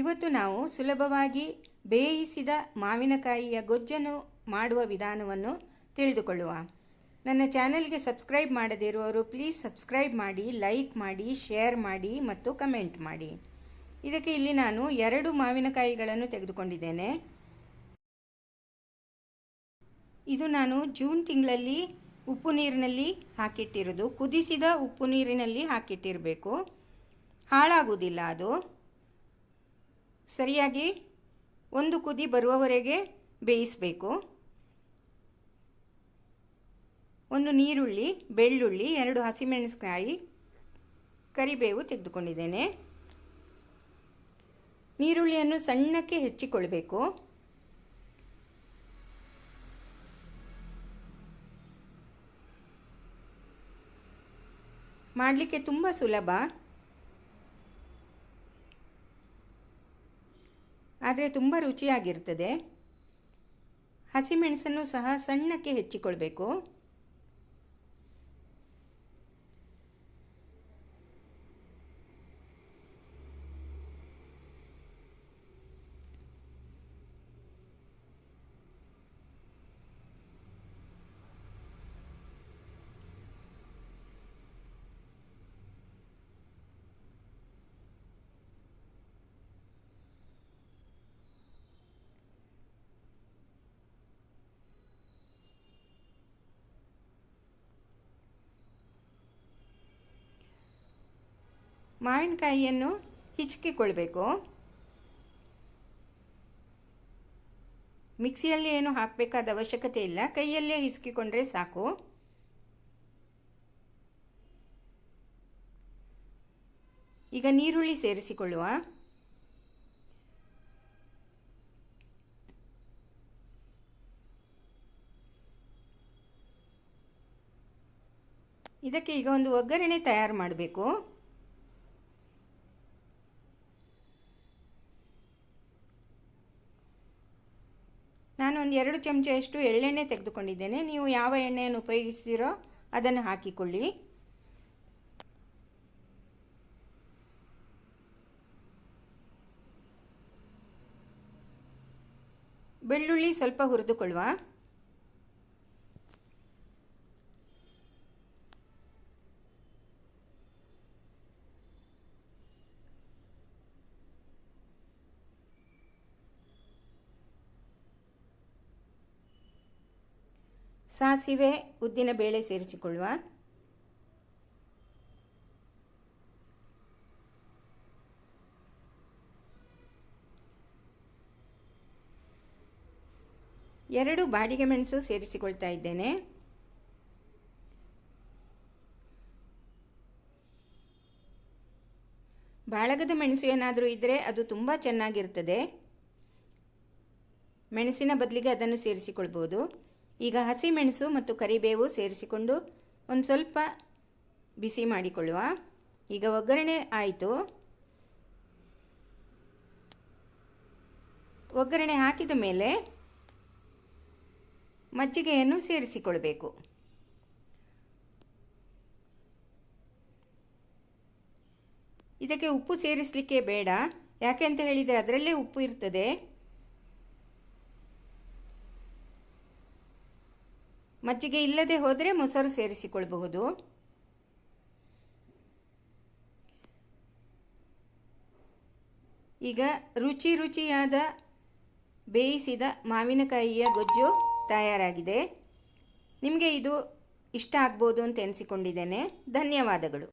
ಇವತ್ತು ನಾವು ಸುಲಭವಾಗಿ ಬೇಯಿಸಿದ ಮಾವಿನಕಾಯಿಯ ಗೊಜ್ಜನ್ನು ಮಾಡುವ ವಿಧಾನವನ್ನು ತಿಳಿದುಕೊಳ್ಳುವ. ನನ್ನ ಚಾನೆಲ್ಗೆ ಸಬ್ಸ್ಕ್ರೈಬ್ ಮಾಡದೇ ಇರುವವರು ಪ್ಲೀಸ್ ಸಬ್ಸ್ಕ್ರೈಬ್ ಮಾಡಿ, ಲೈಕ್ ಮಾಡಿ, ಶೇರ್ ಮಾಡಿ ಮತ್ತು ಕಮೆಂಟ್ ಮಾಡಿ. ಇದಕ್ಕೆ ಇಲ್ಲಿ ನಾನು ಎರಡು ಮಾವಿನಕಾಯಿಗಳನ್ನು ತೆಗೆದುಕೊಂಡಿದ್ದೇನೆ. ಇದು ನಾನು ಜೂನ್ ತಿಂಗಳಲ್ಲಿ ಉಪ್ಪು ನೀರಿನಲ್ಲಿ ಹಾಕಿಟ್ಟಿರೋದು ಕುದಿಸಿದ ಉಪ್ಪು ನೀರಿನಲ್ಲಿ ಹಾಕಿಟ್ಟಿರಬೇಕು. ಹಾಳಾಗುವುದಿಲ್ಲ ಅದು. ಸರಿಯಾಗಿ ಒಂದು ಕುದಿ ಬರುವವರೆಗೆ ಬೇಯಿಸಬೇಕು. ಒಂದು ನೀರುಳ್ಳಿ, ಬೆಳ್ಳುಳ್ಳಿ, ಎರಡು ಹಸಿಮೆಣಸಿನಕಾಯಿ ಕರಿಬೇವು ತೆಗೆದುಕೊಂಡಿದ್ದೇನೆ. ನೀರುಳ್ಳಿಯನ್ನು ಸಣ್ಣಕ್ಕೆ ಹೆಚ್ಚಿಕೊಳ್ಬೇಕು ಮಾಡಲಿಕ್ಕೆ ತುಂಬ ಸುಲಭ. ಆದರೆ ತುಂಬ ರುಚಿಯಾಗಿರ್ತದೆ. ಹಸಿಮೆಣಸನ್ನು ಸಹ ಸಣ್ಣಕ್ಕೆ ಹೆಚ್ಚಿಕೊಳ್ಬೇಕು. ಮಾವಿನಕಾಯಿಯನ್ನು ಹಿಚ್ಕಿಕೊಳ್ಬೇಕು. ಮಿಕ್ಸಿಯಲ್ಲಿ ಏನು ಹಾಕಬೇಕಾದ ಅವಶ್ಯಕತೆ ಇಲ್ಲ. ಕೈಯಲ್ಲೇ ಹಿಸ್ಕಿಕೊಂಡ್ರೆ ಸಾಕು. ಈಗ ನೀರುಳ್ಳಿ ಸೇರಿಸಿಕೊಳ್ಳುವ. ಇದಕ್ಕೆ ಈಗ ಒಂದು ಒಗ್ಗರಣೆ ತಯಾರು ಮಾಡಬೇಕು. ನಾನು ಒಂದು ಎರಡು ಚಮಚೆಯಷ್ಟು ಎಳ್ಳೆಣ್ಣೆ ತೆಗೆದುಕೊಂಡಿದ್ದೇನೆ. ನೀವು ಯಾವ ಎಣ್ಣೆಯನ್ನು ಉಪಯೋಗಿಸ್ತೀರೋ ಅದನ್ನು ಹಾಕಿಕೊಳ್ಳಿ. ಬೆಳ್ಳುಳ್ಳಿ ಸ್ವಲ್ಪ ಹುರಿದುಕೊಳ್ಳುವ. ಸಾಸಿವೆ ಉದ್ದಿನ ಬೇಳೆ ಸೇರಿಸಿಕೊಳ್ಳುವ. ಎರಡು ಬಾಡಿಗೆ ಮೆಣಸು ಸೇರಿಸಿಕೊಳ್ತಾ ಇದ್ದೇನೆ. ಬಾಳಗದ ಮೆಣಸು ಏನಾದರೂ ಇದ್ದರೆ ಅದು ತುಂಬ ಚೆನ್ನಾಗಿರ್ತದೆ. ಮೆಣಸಿನ ಬದಲಿಗೆ ಅದನ್ನು ಸೇರಿಸಿಕೊಳ್ಬೋದು. ಈಗ ಹಸಿಮೆಣಸು ಮತ್ತು ಕರಿಬೇವು ಸೇರಿಸಿಕೊಂಡು ಒಂದು ಸ್ವಲ್ಪ ಬಿಸಿ ಮಾಡಿಕೊಳ್ಳುವ. ಈಗ ಒಗ್ಗರಣೆ ಆಯಿತು. ಒಗ್ಗರಣೆ ಹಾಕಿದ ಮೇಲೆ ಮಜ್ಜಿಗೆಯನ್ನು ಸೇರಿಸಿಕೊಳ್ಬೇಕು. ಇದಕ್ಕೆ ಉಪ್ಪು ಸೇರಿಸಲಿಕ್ಕೆ ಬೇಡ. ಯಾಕೆ ಅಂತ ಹೇಳಿದರೆ ಅದರಲ್ಲೇ ಉಪ್ಪು ಇರ್ತದೆ. ಮಜ್ಜಿಗೆ ಇಲ್ಲದೆ ಹೋದರೆ ಮೊಸರು ಸೇರಿಸಿಕೊಳ್ಳಬಹುದು. ಈಗ ರುಚಿ ರುಚಿಯಾದ ಬೇಯಿಸಿದ ಮಾವಿನಕಾಯಿಯ ಗೊಜ್ಜು ತಯಾರಾಗಿದೆ. ನಿಮಗೆ ಇದು ಇಷ್ಟ ಆಗ್ಬೋದು ಅಂತ ಎನಿಸಿಕೊಂಡಿದ್ದೇನೆ. ಧನ್ಯವಾದಗಳು.